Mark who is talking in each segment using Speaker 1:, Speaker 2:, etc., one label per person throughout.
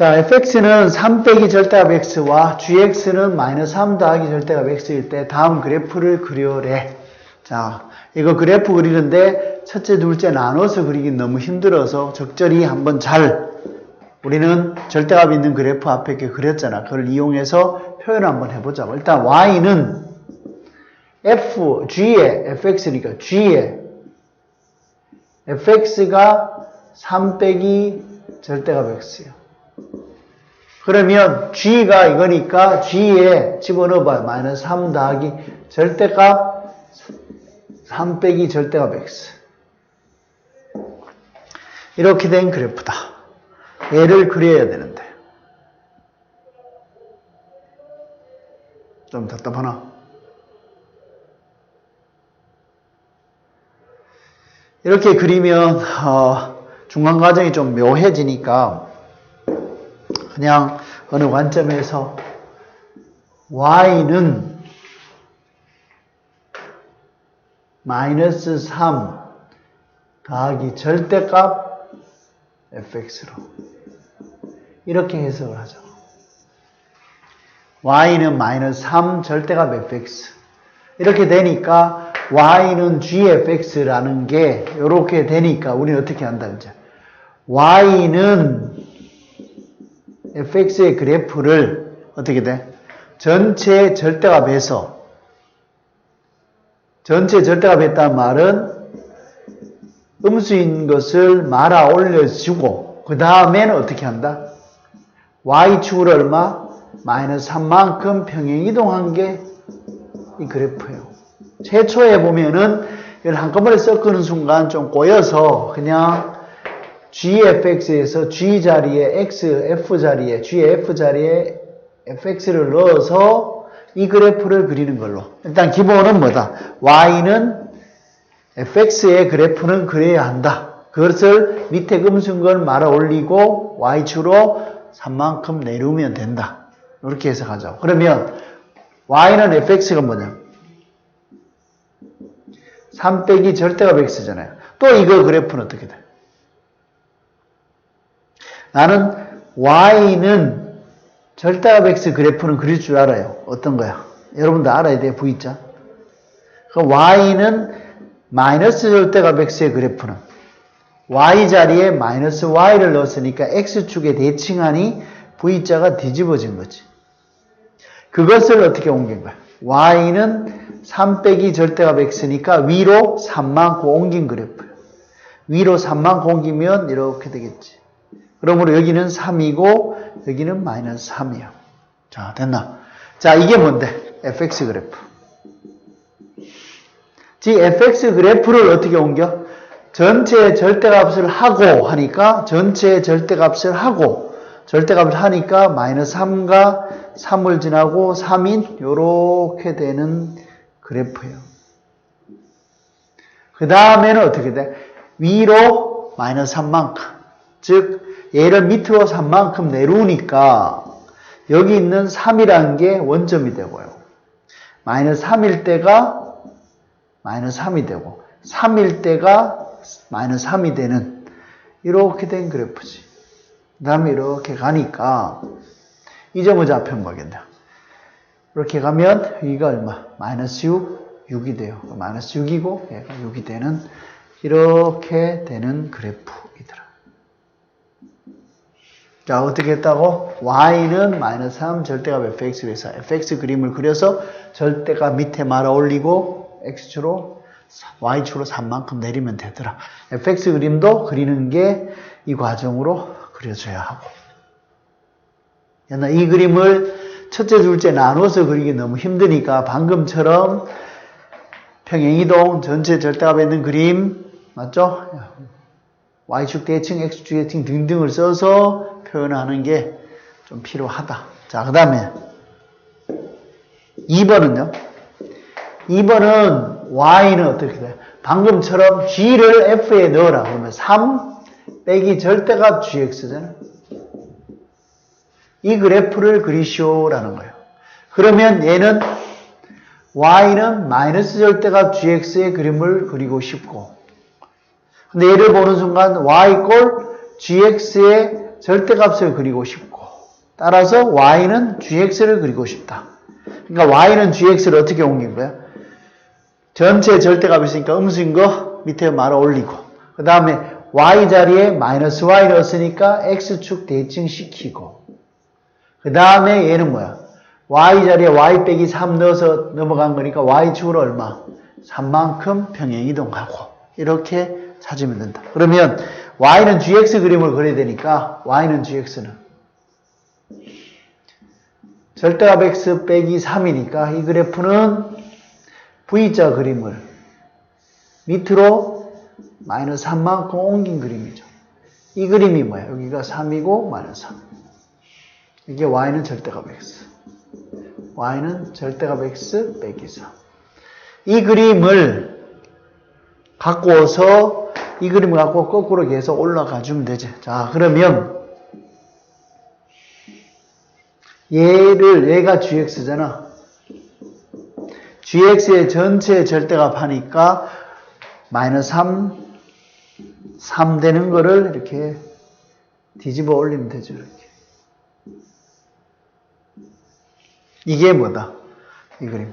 Speaker 1: 자, fx는 3 빼기 절대값 x와 gx는 마이너스 3 더하기 절대값 x일 때 다음 그래프를 그려래. 자, 이거 그래프 그리는데 첫째, 둘째 나눠서 그리긴 너무 힘들어서 적절히 한번 잘 우리는 절대값 있는 그래프 앞에 이렇게 그렸잖아. 그걸 이용해서 표현 한번 해보자고. 일단 y는 f, g의 fx니까 g의 fx가 3 빼기 절대값 x예요. 그러면 g가 이거니까 g에 집어넣어봐요. 마이너스 3 더하기 절대값 3 빼기 절대값 x. 이렇게 된 그래프다. 얘를 그려야 되는데. 좀 답답하나? 이렇게 그리면 어, 중간 과정이 좀 묘해지니까 그냥 어느 관점에서 y는 마이너스 3 더하기 절대값 fx로 이렇게 해석을 하죠. y는 마이너스 3 절대값 fx 이렇게 되니까 y는 gfx라는 게 이렇게 되니까 우리는 어떻게 한다 이제 y는 fx의 그래프를 어떻게 돼? 전체 절대값에서 전체 절대값 했다는 말은 음수인 것을 말아 올려주고 그 다음에는 어떻게 한다? y축을 얼마? 마이너스 3만큼 평행 이동한 게 이 그래프예요. 최초에 보면은 이걸 한꺼번에 섞는 순간 좀 꼬여서 그냥 gfx에서 g 자리에 x, f 자리에 gf 자리에 fx를 넣어서 이 그래프를 그리는 걸로. 일단 기본은 뭐다? y는 fx의 그래프는 그려야 한다. 그것을 밑에 금순 걸 말아 올리고 y축으로 3만큼 내려오면 된다. 이렇게 해석하죠. 그러면 y는 fx가 뭐냐? 3 빼기 절대값 x잖아요. 또 이거 그래프는 어떻게 돼? 나는 y는 절대값 x 그래프는 그릴 줄 알아요. 어떤 거야? 여러분도 알아야 돼요. V자. 그 y는 마이너스 절대값 x의 그래프는 y 자리에 마이너스 y를 넣었으니까 x축에 대칭하니 V자가 뒤집어진 거지. 그것을 어떻게 옮긴 거야? y는 3 빼기 절대값 x니까 위로 3만큼 옮긴 그래프예요. 위로 3만큼 옮기면 이렇게 되겠지. 그러므로 여기는 3이고 여기는 마이너스 3이야. 자, 됐나? 자, 이게 뭔데? fx 그래프. 지 fx 그래프를 어떻게 옮겨? 전체 절대값을 하고 하니까 전체 절대값을 하고 절대값을 하니까 마이너스 3과 3을 지나고 3인 요렇게 되는 그래프예요. 그 다음에는 어떻게 돼? 위로 마이너스 3만큼 즉 얘를 밑으로 3만큼 내려오니까 여기 있는 3이라는 게 원점이 되고요. 마이너스 3일 때가 마이너스 3이 되고 3일 때가 마이너스 3이 되는 이렇게 된 그래프지. 그 다음에 이렇게 가니까 이 점을 잡혀는 거겠네. 이렇게 가면 여기가 얼마? 마이너스 6, 6이 돼요. 마이너스 6이고 얘가 6이 되는 이렇게 되는 그래프이더라. 자, 어떻게 했다고? y는 마이너스 3 절대값 fx로 해서 fx 그림을 그려서 절대값 밑에 말아 올리고 x축으로 y축으로 3만큼 내리면 되더라. fx 그림도 그리는 게 이 과정으로 그려져야 하고. 이 그림을 첫째, 둘째 나눠서 그리기 너무 힘드니까 방금처럼 평행이동, 전체 절대값에 있는 그림, 맞죠? Y축 대칭, x축 대칭 등등을 써서 표현하는 게 좀 필요하다. 자, 그 다음에 2번은요? 2번은 y는 어떻게 돼요? 방금처럼 g를 f에 넣어라. 그러면 3 빼기 절대값 gx잖아요. 이 그래프를 그리시오라는 거예요. 그러면 얘는 y는 마이너스 절대값 gx의 그림을 그리고 싶고 근데 얘를 보는 순간 y 꼴 gx의 절대값을 그리고 싶고 따라서 y는 gx를 그리고 싶다. 그러니까 y는 gx를 어떻게 옮긴 거야? 전체 절대값이 있으니까 음수인 거 밑에 말아 올리고 그 다음에 y 자리에 마이너스 y 넣었으니까 x축 대칭 시키고 그 다음에 얘는 뭐야? y 자리에 y 빼기 3 넣어서 넘어간 거니까 y축으로 얼마? 3만큼 평행 이동하고 이렇게 찾으면 된다. 그러면 y는 gx 그림을 그려야 되니까 y는 gx는 절대값 x 빼기 3이니까 이 그래프는 V자 그림을 밑으로 마이너스 3만큼 옮긴 그림이죠. 이 그림이 뭐야? 여기가 3이고 마이너스 3. 이게 y는 절대값 x. y는 절대값 x 빼기 3. 이 그림을 갖고 와서 이 그림을 갖고 거꾸로 계속 올라가 주면 되지. 자, 그러면 얘를 얘가 gx잖아. gx의 전체 절대값 하니까 마이너스 3, 3 되는 거를 이렇게 뒤집어 올리면 되죠. 이렇게. 이게 뭐다? 이 그림.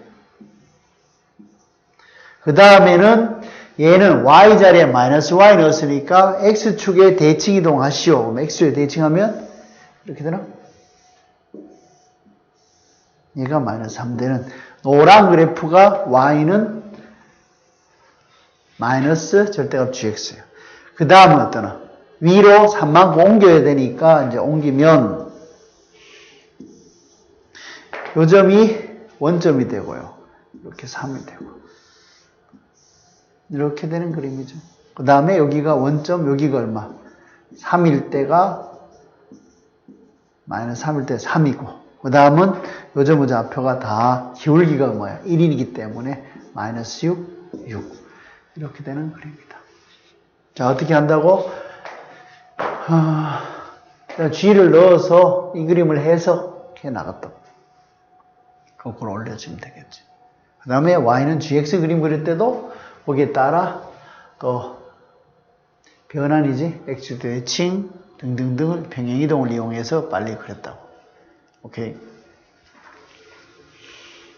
Speaker 1: 그 다음에는 얘는 y 자리에 마이너스 y 넣었으니까 x축에 대칭 이동하시오. 그럼 x축에 대칭하면 이렇게 되나? 얘가 마이너스 3 되는 노란 그래프가 y는 마이너스 절대값 gx예요. 그 다음은 어떠나? 위로 3만큼 옮겨야 되니까 이제 옮기면 요 점이 원점이 되고요. 이렇게 3이 되고 이렇게 되는 그림이죠. 그 다음에 여기가 원점, 여기가 얼마? 3일 때가 마이너스 3일 때 3이고 그 다음은 요점의 좌표가 다 기울기가 뭐야? 1이기 때문에 마이너스 6, 6 이렇게 되는 그림입니다. 자 어떻게 한다고? 아, G를 넣어서 이 그림을 해석해 나갔다. 거꾸로 올려주면 되겠지. 그 다음에 Y는 GX 그림 그릴 때도 거기에 따라 또 변환이지, X 대칭 등등등을 평행이동을 이용해서 빨리 그렸다고. 오케이.